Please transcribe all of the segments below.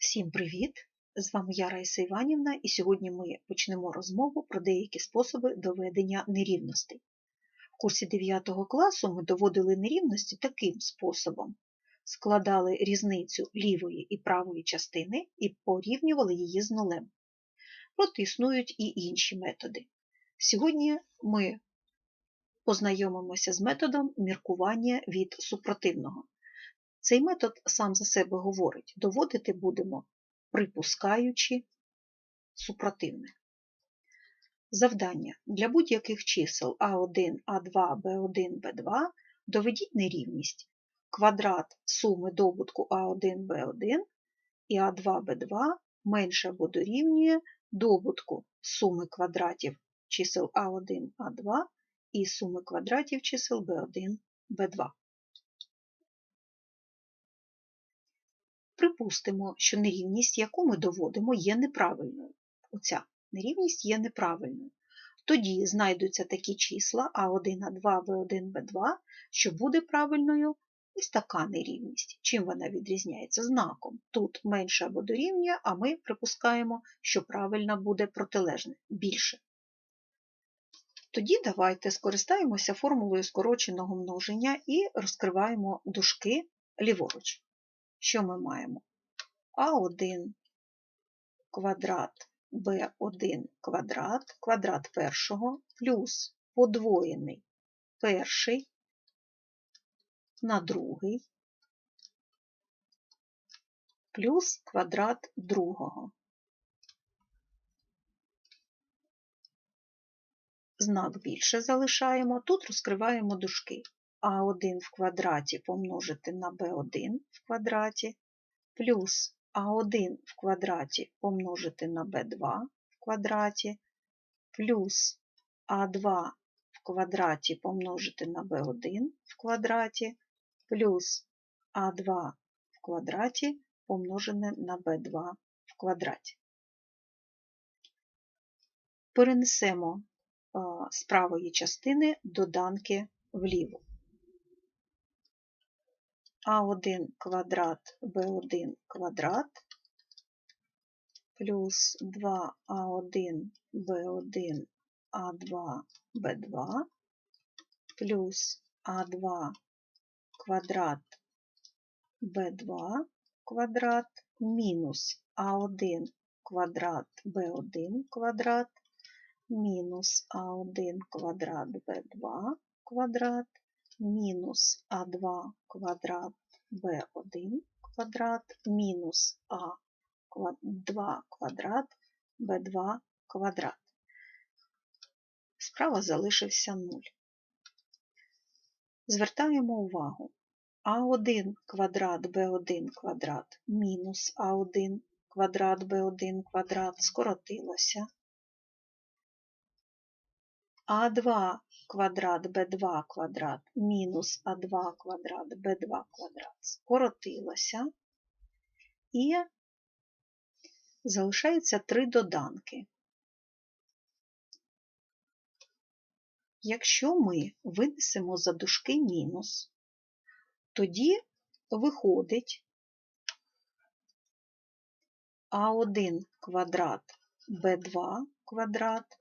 Всім привіт! З вами я Раїса Іванівна, і сьогодні ми почнемо розмову про деякі способи доведення нерівностей. В курсі 9 класу ми доводили нерівності таким способом: складали різницю лівої і правої частини і порівнювали її з нулем. Проте існують і інші методи. Сьогодні ми познайомимося з методом міркування від супротивного. Цей метод сам за себе говорить, доводити будемо, припускаючи супротивне. Завдання для будь-яких чисел А1, А2, Б1, Б2 доведіть нерівність квадрат суми добутку А1, Б1 і А2, Б2 менше або дорівнює добутку суми квадратів чисел А1, А2 і суми квадратів чисел B1, B2. Припустимо, що нерівність, яку ми доводимо, є неправильною. Оця нерівність є неправильною. Тоді знайдуться такі числа А1, А2, В1, В2, що буде правильною ось така нерівність. Чим вона відрізняється? Знаком. Тут менше або дорівнює, а ми припускаємо, що правильна буде протилежне більше. Тоді давайте скористаємося формулою скороченого множення і розкриваємо дужки ліворуч. Що ми маємо? А1 квадрат Б1 квадрат, квадрат першого плюс подвоєний перший на другий плюс квадрат другого. Знак більше залишаємо, тут розкриваємо дужки. А1 в квадраті помножити на b1 в квадраті, плюс А1 в квадраті помножити на b2 в квадраті, плюс А2 в квадраті помножити на b1 в квадраті, плюс А2 в квадраті помножене на b2 в квадраті. Перенесемо з правої частини доданки вліво. А1 квадрат Б1 квадрат плюс 2А1 Б1 А2 Б2 плюс А2 квадрат Б2 квадрат мінус А1 квадрат Б1 квадрат мінус А1 квадрат Б2 квадрат мінус А2 квадрат Б1 квадрат мінус А2 квадрат Б2 квадрат. Справа залишився 0. Звертаємо увагу. А1 квадрат Б1 квадрат мінус А1 квадрат Б1 квадрат скоротилося. А2 квадрат Б2 квадрат мінус А2 квадрат Б2 квадрат скоротилося. І залишається три доданки. Якщо ми винесемо за дужки мінус, тоді виходить А1 квадрат Б2 квадрат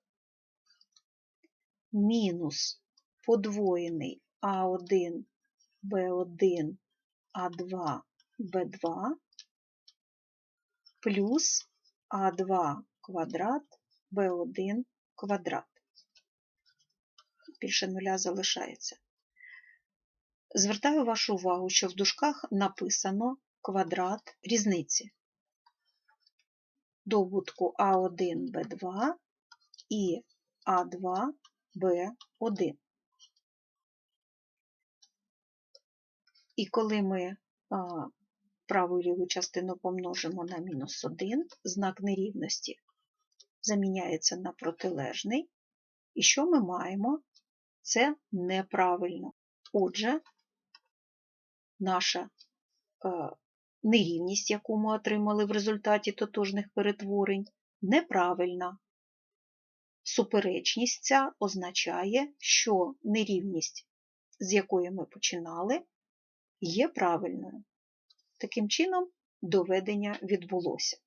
мінус подвоєний А1, Б1, А2, Б2 плюс А2 квадрат, Б1 квадрат. Більше нуля залишається. Звертаю вашу увагу, що в дужках написано квадрат різниці. Добутку А1, Б2 і А2 b1. І коли ми праву і ліву частину помножимо на мінус 1, знак нерівності заміняється на протилежний. І що ми маємо? Це неправильно. Отже, наша нерівність, яку ми отримали в результаті тотожних перетворень, неправильна. Суперечність ця означає, що нерівність, з якої ми починали, є правильною. Таким чином, доведення відбулося.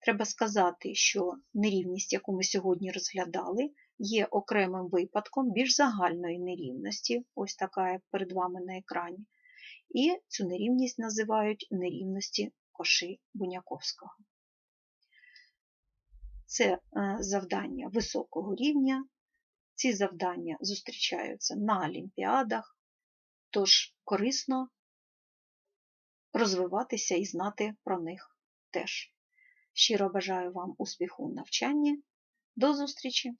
Треба сказати, що нерівність, яку ми сьогодні розглядали, є окремим випадком більш загальної нерівності, ось така як перед вами на екрані, і цю нерівність називають нерівності коши Буняковського. Це е, завдання високого рівня. Ці завдання зустрічаються на олімпіадах, тож корисно розвиватися і знати про них теж. Щиро бажаю вам успіху в навчанні. До зустрічі!